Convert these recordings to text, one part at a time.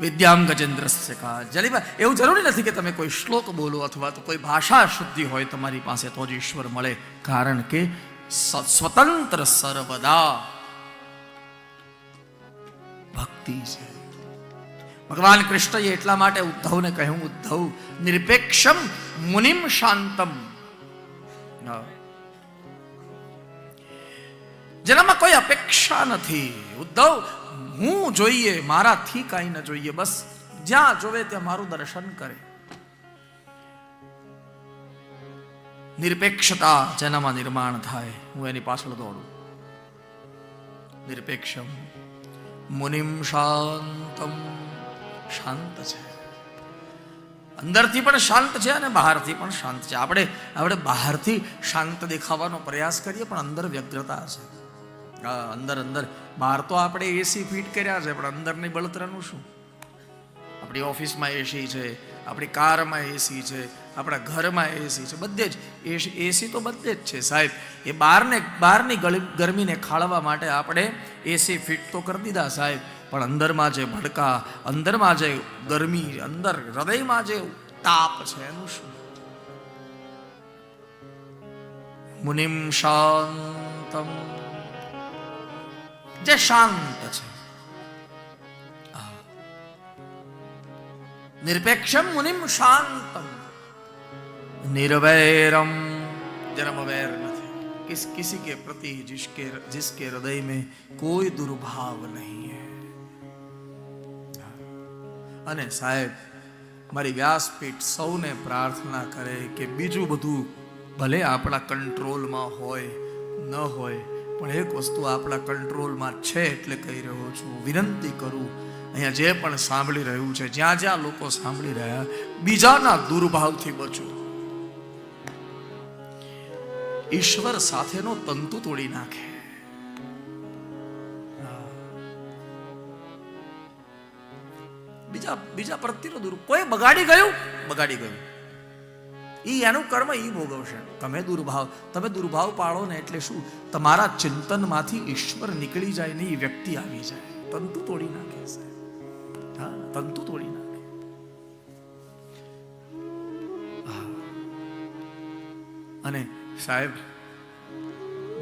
વિદ્યામ ગજેન્દ્રસ્ય કા. જલીબા એવું જરૂરી નથી કે તમે કોઈ શ્લોક બોલો અથવા તો કોઈ ભાષા શુદ્ધિ હોય તમારી પાસે તો જ ઈશ્વર મળે. કારણ કે સ્વતંત્ર સર્વદા ભક્તિ છે. ભગવાન કૃષ્ણએ એટલા માટે ઉદ્ધવને કહ્યું, ઉદ્ધવ નિરપેક્ષમ મુનિમ શાંતમ. જેનામાં કોઈ અપેક્ષા નથી. ઉદ્ધવ હું જોઈએ મારાથી કાંઈ ન જોઈએ, બસ જ્યાં જોવે ત્યાં મારું દર્શન કરે. નિરપેક્ષતા જેનામાં નિર્માણ થાય, હું એની પાછળ દોડું. નિરપેક્ષમ મુનિમ શાંતમ. શાંત છે. અંદરથી પણ શાંત છે અને બહારથી પણ શાંત છે. આપણે આપણે બહારથી શાંત દેખાવાનો પ્રયાસ કરીએ, પણ અંદર વ્યગ્રતા છે. અંદર અંદર. બહાર તો આપણે એસી ફિટ કર્યા છે, પણ અંદરની બળતરાનું શું? આપણી ઓફિસમાં એસી છે, આપણી કારમાં એસી છે, આપણા ઘરમાં એસી છે, બધે જ. એસી તો બધે જ છે, સાહેબ. એ બહારને, બહારની ગરમીને ખાળવા માટે આપણે એસી ફિટ તો કરી દીધા, સાહેબ. પણ અંદરમાં જે ભડકા, અંદરમાં જે ગરમી, અંદર હૃદયમાં જે તાપ છે, એનું શું? મુનિમ શાંતમ જે શાંત છે. નિરપેક્ષમ મુનિમ શાંતમ. નિર્વૈરમ. જેનામાં વૈર નથી. કિસ, કિસી કે પ્રતિ જિસકે જિસકે હૃદય મેં કોઈ દુર્ભાવ નહીં હે. અને સાહેબ, મારી વ્યાસપીઠ સૌને પ્રાર્થના કરે કે બીજું બધું ભલે આપણા કંટ્રોલમાં હોય, ન હોય પણ એક વસ્તુ આપણા કંટ્રોલમાં છે એટલે કહી રહ્યો છું, વિનંતી કરું, અહીંયા જે પણ સાંભળી રહ્યું છે, જ્યાં જ્યાં લોકો સાંભળી રહ્યા, બીજાના દુર્ભાવથી બચો. ઈશ્વર સાથેનો તંતુ તોડી નાખે. બીજા બીજા પ્રત્યેનો દુર, કોઈ બગાડી ગયું? બગાડી ગયું. ઈ એનું કર્મ એ ભોગવશે. તમે દુર્ભાવ તમે દુર્ભાવ પાળો ને એટલે શું? તમારા ચિંતનમાંથી ઈશ્વર નીકળી જાય ને એ વ્યક્તિ આવી જાય. તંતુ તોડી નાખે સાહેબ હા, તંતુ તોડી નાખે. અને સાહેબ,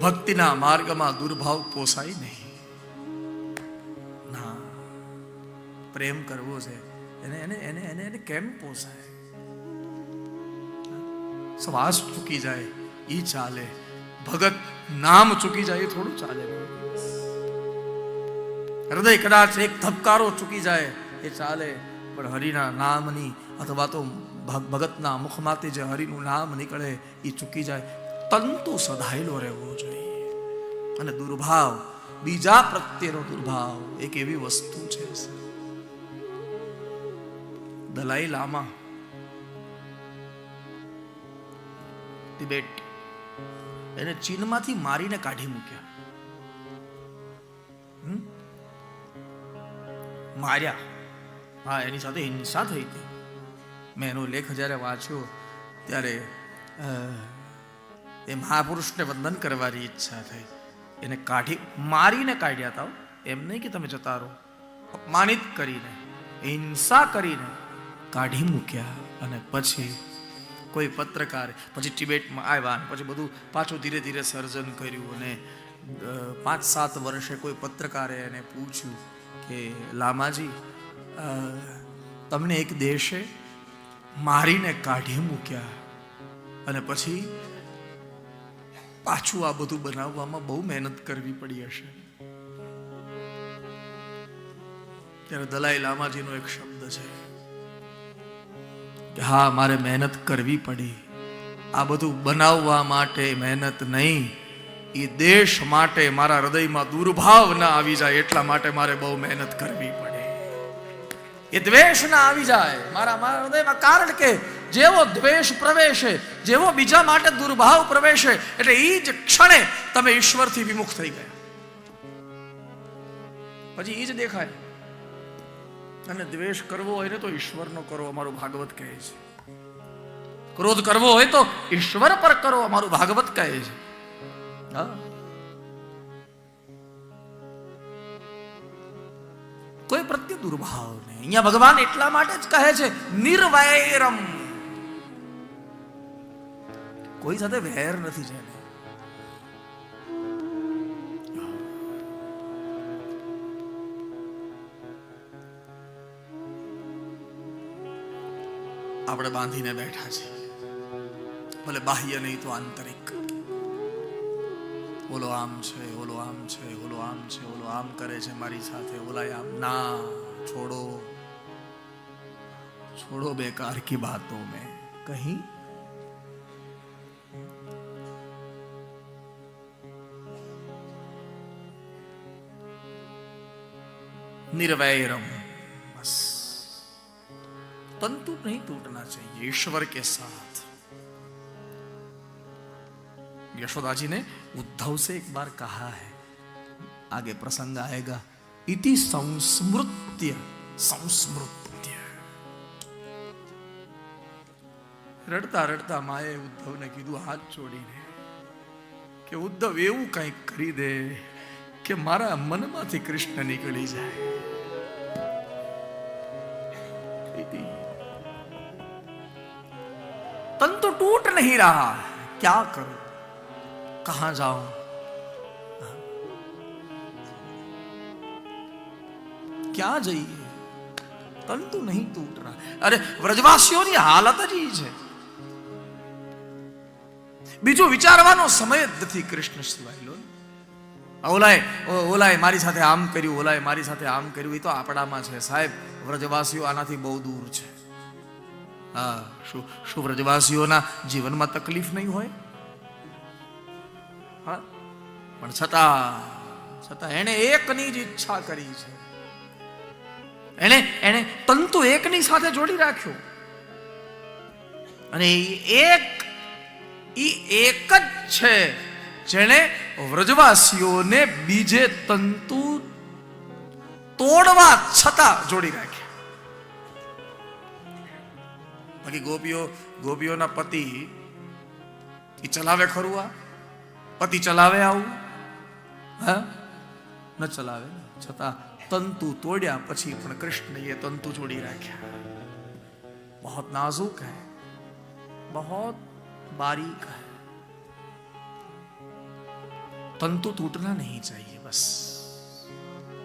ભક્તિના માર્ગમાં દુર્ભાવ પોસાય નહીં. ના. પ્રેમ કરવો છે. એને એને એને એને કેમ પોસાય? શ્વાસ ચૂકી જાય એ ચાલે ભગત નામ ચૂકી જાય એ થોડું ચાલે હૃદય કદાચ એક ધબકારો ચૂકી જાય એ ચાલે પણ હરિના નામની અથવા તો ભગતના મુખમાંથી જે હરિનું નામ નીકળે એ ચૂકી જાય તંતુ સધાયેલો રહેવો જોઈએ અને દુર્ભાવ, બીજા પ્રત્યેનો દુર્ભાવ, એક એવી વસ્તુ છે દલાઈ લામા તિબેટ. એને ચીનમાંથી મારીને કાઢી મૂક્યા? માર્યા. હા, એની સાથે હિંસા થઈ હતી. મેં એનો લેખ જ્યારે વાંચ્યો ત્યારે એ મહાપુરુષને વંદન કરવાની ઈચ્છા થઈ. એને કાઢી, મારીને કાઢ્યા હતા એમ નહીં કે તમે જતા રહો. અપમાનિત કરીને, હિંસા કરીને કાઢી મૂક્યા અને પછી કોઈ પત્રકાર, પછી ટિબેટમાં આવ્યા પછી બધું પાછું ધીરે ધીરે સર્જન કર્યું અને પાંચ સાત વર્ષે કોઈ પત્રકારે એને પૂછ્યું કે, લામાજી તમને એક દેશે મારીને કાઢી મૂક્યા અને પછી પાછું આ બધું બનાવવામાં બહુ મહેનત કરવી પડી હશે. ત્યારે દલાઈ લામાજીનો એક શબ્દ છે. કે હા, મારે મહેનત કરવી પડી. આ બધું બનાવવા માટે મહેનત નહીં. એ દેશ માટે મારા હૃદયમાં દુર્ભાવ ના આવી જાય એટલા માટે મારે બહુ મહેનત કરવી પડે. એ દ્વેષ ના આવી જાય. મારા મારા હૃદયમાં કારણ કે જેવો દ્વેષ પ્રવેશે, જેવો બીજા માટે દુર્ભાવ પ્રવેશે, એટલે એ જ ક્ષણે તમે ઈશ્વરથી વિમુખ થઈ ગયા. પછી એ જ દેખાય. અને દ્વેષ કરવો હોય ને તો ઈશ્વરનો કરો અમારું ભાગવત કહે છે. ક્રોધ કરવો હોય તો ઈશ્વર પર કરો અમારું ભાગવત કહે છે. કોઈ પ્રત્યે દુર્ભાવને અહીંયા ભગવાન એટલા માટે જ કહે છે, નિર્વૈરમ. કોઈ સાથે વેર નથી છે આપણે બાંધીને બેઠા છે. ભલે બાહ્ય નહીં તો આંતરિક. ઓલો આમ છે, ઓલો આમ છે, ઓલો આમ છે, ઓલો આમ કરે છે મારી સાથે. ઓલાય આમ, ના, છોડો. છોડો બેકાર કી બાતો મેં. કહી. નિર્વૈરમ. तंतु नहीं टूटना चाहिए ईश्वर के साथ यशोदा जी ने उद्धव से एक बार कहा है आगे प्रसंग आएगा इति संस्मृत्य संस्मृत्य રડતા રડતા માએ ઉદ્ધવને કીધું હાથ જોડીને કે ઉદ્ધવ એવું કંઈક કરી દે કે મારા મનમાંથી કૃષ્ણ નીકળી જાય तन तो टूट नहीं रहा क्या करूं कहां जाऊं क्या જઈએ તન તો નહીં તૂટ રહા અરે વ્રજવાસીઓની હાલત જ ઈ છે બીજું વિચારવાનો સમય જ નથી કૃષ્ણ સિવાય લો ઓલાએ ઓ- ઓલાએ મારી સાથે આમ કર્યું ઓલાએ મારી સાથે આમ કર્યું એ તો આપણામાં છે સાહેબ વ્રજવાસીઓ આનાથી બહુ દૂર છે હા, શું શું વ્રજવાસીઓના જીવનમાં તકલીફ નહીં હોય? હા? પણ છતાં છતાં એણે એકની જ ઈચ્છા કરી છે. એણે એણે તંતુ એકની સાથે જોડી રાખ્યો. અને એક ઈ એક જ છે જેણે વ્રજવાસીઓને બીજે તંતુ તોડવા છતાં જોડી રાખ્યા બધી ગોપીઓ ગોપીઓના પતિ એ ચલાવે ખરું આ પતિ ચલાવે આવું હા ન ચલાવે છતાં તંતુ તોડ્યા પછી પણ કૃષ્ણએ તંતુ જોડી રાખ્યા બહુ નાજુક હૈ બહુ બારીક હૈ તંતુ તૂટના નહીં ચાહીએ બસ